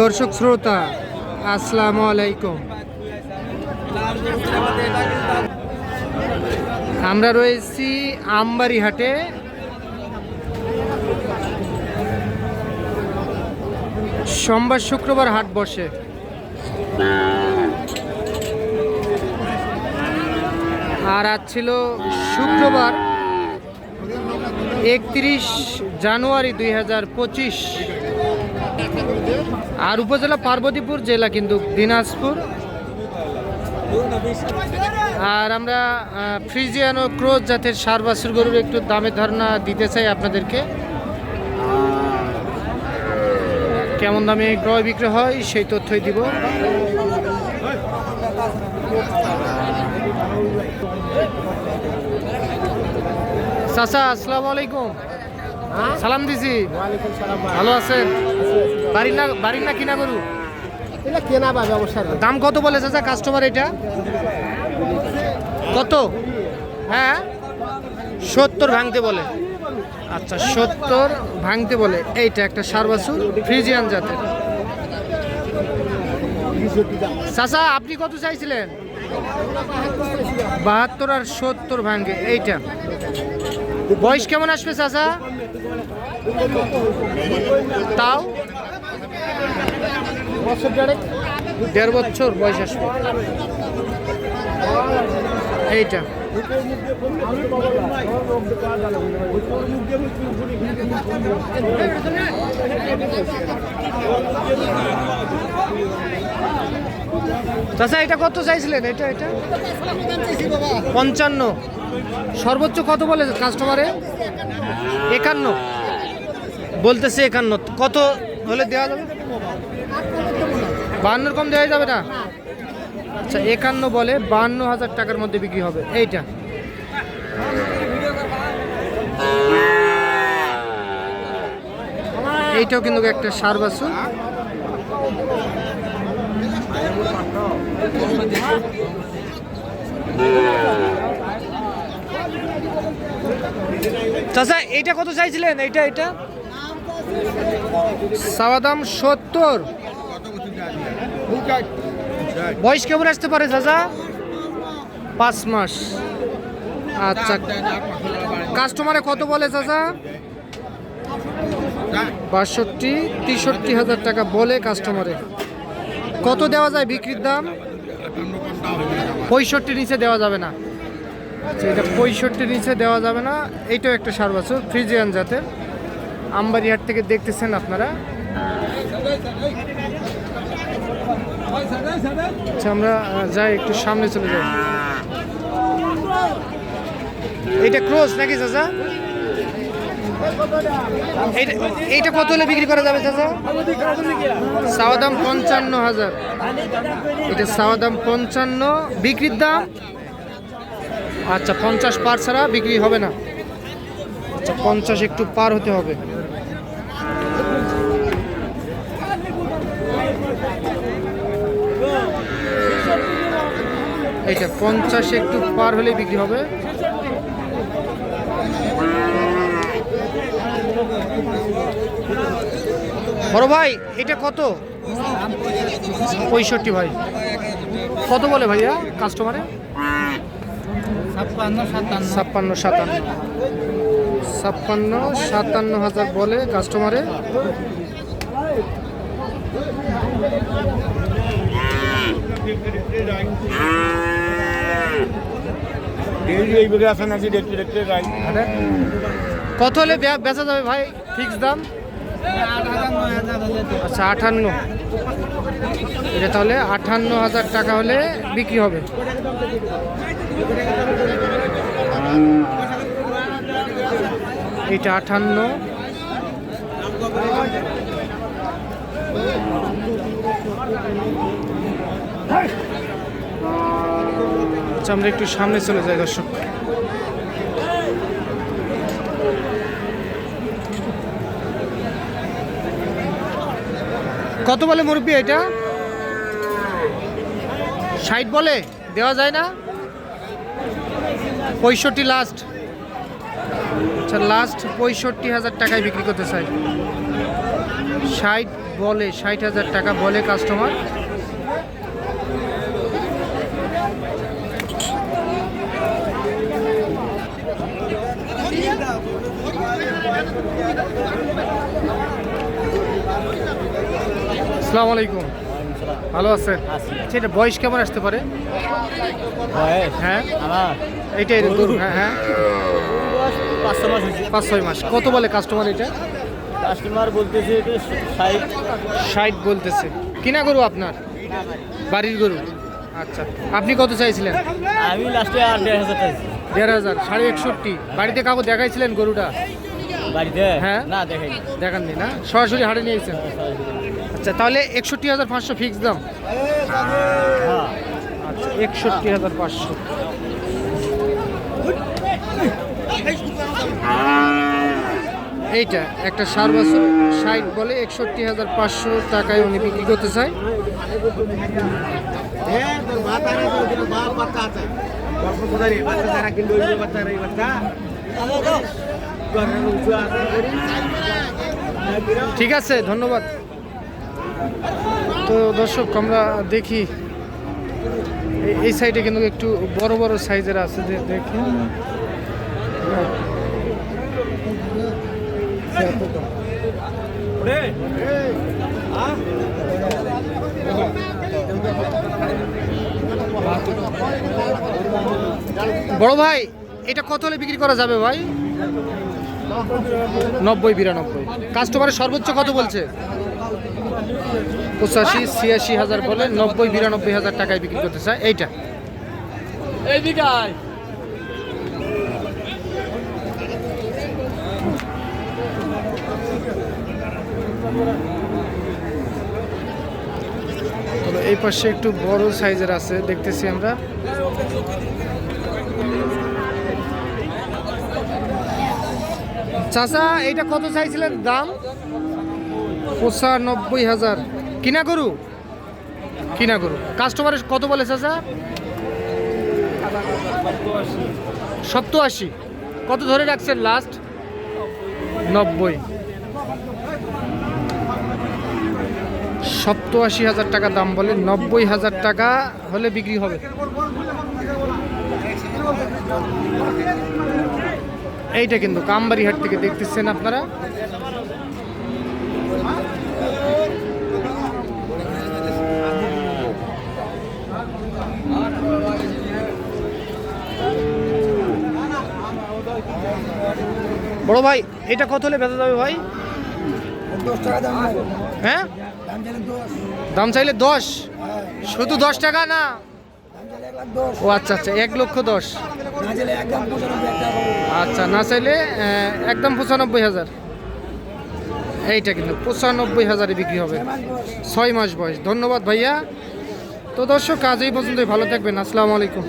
দর্শক শ্রোতা, আসসালামু আলাইকুম। আমরা রয়েছি আমবাড়ি হাটে। সোমবার শুক্রবার হাট বসে। আর আজ ছিল শুক্রবার, একত্রিশ জানুয়ারি দুই হাজার পঁচিশ। আর উপজেলা পার্বতীপুর জেলা কিন্তু দিনাজপুর। আর আমরা ফ্রিজিয়ান ও ক্রোজ জাতের সার বাছুর গরুর একটু দামের ধারণা দিতে চাই আপনাদেরকে। কেমন দামে ক্রয় বিক্রয় হয় সেই তথ্যই দিব। চাচা, আসসালামু আলাইকুম। সালাম দিছি। ভালো আছেন? বাড়ির না বাড়ির না কিনা গরু? এটা কেনা বা ব্যবসা দাম কত বলে চাচা কাস্টমার এটা? কত? হ্যাঁ? সত্তর ভাঙতে বলে। আচ্ছা সত্তর ভাঙতে বলে। এইটা একটা সারবাসু ফ্রিজিয়ান জাতের। চাচা আপনি কত চাইছিলেন? বাহাত্তর আর সত্তর ভাঙে। এইটা। বয়স কেমন আসবে চাচা? তাও? দেড় বছর বয়স আসবে। এইটা। চাচা, এটা কত চাইছিলেন? এটা এটা? পঞ্চান্ন। সর্বোচ্চ কত বলে কাস্টমারে একান্ন। বলতেছে একান্ন। কত হলে দেওয়া যাবে? বাহান্নর কম দেওয়া যাবে না? আচ্ছা একান্ন বলে বাহান্ন হাজার টাকার মধ্যে বিক্রি হবে। এইটা। এইটাও কিন্তু একটা সার বাছুর চাচা, এইটা কত চাইছিলেন? এইটা এইটা? সাওয়া দাম সত্তর। বয়স কেমন আসতে পারে, চাচা? পাঁচ মাস। আচ্ছা। কাস্টমারে কত বলে, চাচা? বাষট্টি, তেষট্টি হাজার টাকা বলে কাস্টমারে। কত দেওয়া যায় বিক্রির দাম? পঁয়ষট্টি নিচে দেওয়া যাবে না। আচ্ছা, এটা পঁয়ষট্টি নিচে দেওয়া যাবে না। এইটাও একটা সার বছর ফ্রিজিয়ান জাতের। আমবাড়িহাট থেকে দেখতেছেন আপনারা। আচ্ছা আমরা যাই একটু সামনে চলে যাই। এটা ক্রোস নাকি চাচা? এইটা কত হলে বিক্রি করা যাবে চাচা? চাওয়া দাম পঞ্চান্ন হাজার। এটা চাওয়া দাম পঞ্চান্ন, বিক্রির দাম? আচ্ছা পঞ্চাশ পার ছাড়া বিক্রি হবে না। আচ্ছা পঞ্চাশ একটু পার হতে হবে। এটা পঞ্চাশ একটু পার হলেই বিক্রি হবে। বড় ভাই এটা কত? পঁয়ষট্টি ভাই। কত বলে ভাইয়া কাস্টমারে ছাপ্পান্ন সাতান্ন। ছাপ্পান্ন সাতান্ন। হাজার বলে কাস্টমারে কত হলে বেচা যাবে ভাই? ফিক্স দাম? আচ্ছা আটান্ন। এটা তাহলে আটান্ন হাজার টাকা হলে বিক্রি হবে। এটা আটান্ন। আচ্ছা আমরা একটু সামনে চলে যাই, দর্শক। কত বলে মুরব্বী এটা? ষাট বলে? দেওয়া যায় না? পঁয়ষট্টি লাস্ট আচ্ছা লাস্ট পঁয়ষট্টি হাজার টাকায় বিক্রি করতে চাই। ষাট বলে, ষাট হাজার টাকা বলে কাস্টমার আসসালামু আলাইকুম। ভালো আছেন? আচ্ছা এটা বয়স কেমন আসতে পারে? হ্যাঁ। এইটাই গরু হ্যাঁ হ্যাঁ। পাঁচ ছয় মাস কত বলে কাস্টমার এটা? কাস্টমার বলতেছে এটা ষাট। ষাট বলতেছে। কিনা গরু আপনার? বাড়ির গরু। আচ্ছা আপনি কত চাইছিলেন? আমি লাস্টে আর দেড় হাজার চাইছি। দেড় হাজার সাড়ে একষট্টি। বাড়িতে কাউকে দেখাইছিলেন গরুটা? বাড়িতে? হ্যাঁ। না দেখাই দেখাননি না? সরাসরি হাটে নিয়েছেন আচ্ছা তাহলে একষট্টি হাজার পাঁচশো ফিক্স দাম। হ্যাঁ আচ্ছা একষট্টি হাজার পাঁচশো। এইটা একটা সার বছর ষাট বলে একষট্টি হাজার পাঁচশো টাকায় উনি বিক্রি করতে চায়। ঠিক আছে ধন্যবাদ। তো দর্শক, আমরা দেখি। এই- সাইডে কিন্তু একটু বড় বড় সাইজের আছে দেখি। বড় ভাই, এটা কত হলে বিক্রি করা যাবে ভাই? নব্বই, বিরানব্বই। কাস্টমারের সর্বোচ্চ কত বলছে? পঁচাশি ছিয়াশি হাজার বলে নব্বই বিরানব্বই হাজার টাকায় বিক্রি করতে চায়। এইটা। এই তবে এই পাশে একটু বড় সাইজের আছে দেখতেছি আমরা। চাচা এইটা কত চাইছিলেন দাম? পঁচানব্বই হাজার। কিনা গরু? কিনা গরু। কাস্টমারের কত বলে চাচা? সপ্তাহ আশি কত ধরে রাখছেন লাস্ট নব্বই। সপ্তআশি হাজার টাকা দাম বলে নব্বই হাজার টাকা হলে বিক্রি হবে। এইটা কিন্তু কামবাড়ি হাট থেকে দেখতেছেন আপনারা। বড় ভাই, এটা কত হলে বেচা যাবে ভাই? হ্যাঁ? দাম চাইলে দশ। শুধু দশ টাকা না? ও আচ্ছা আচ্ছা এক লক্ষ দশ। আচ্ছা না চাইলে একদম পঁচানব্বই হাজার। এইটা কিন্তু পঁচানব্বই হাজারে বিক্রি হবে। ছয় মাস বয়স। ধন্যবাদ ভাইয়া। তো দর্শক, আজ এই পর্যন্তই। ভালো থাকবেন। আসসালামু আলাইকুম।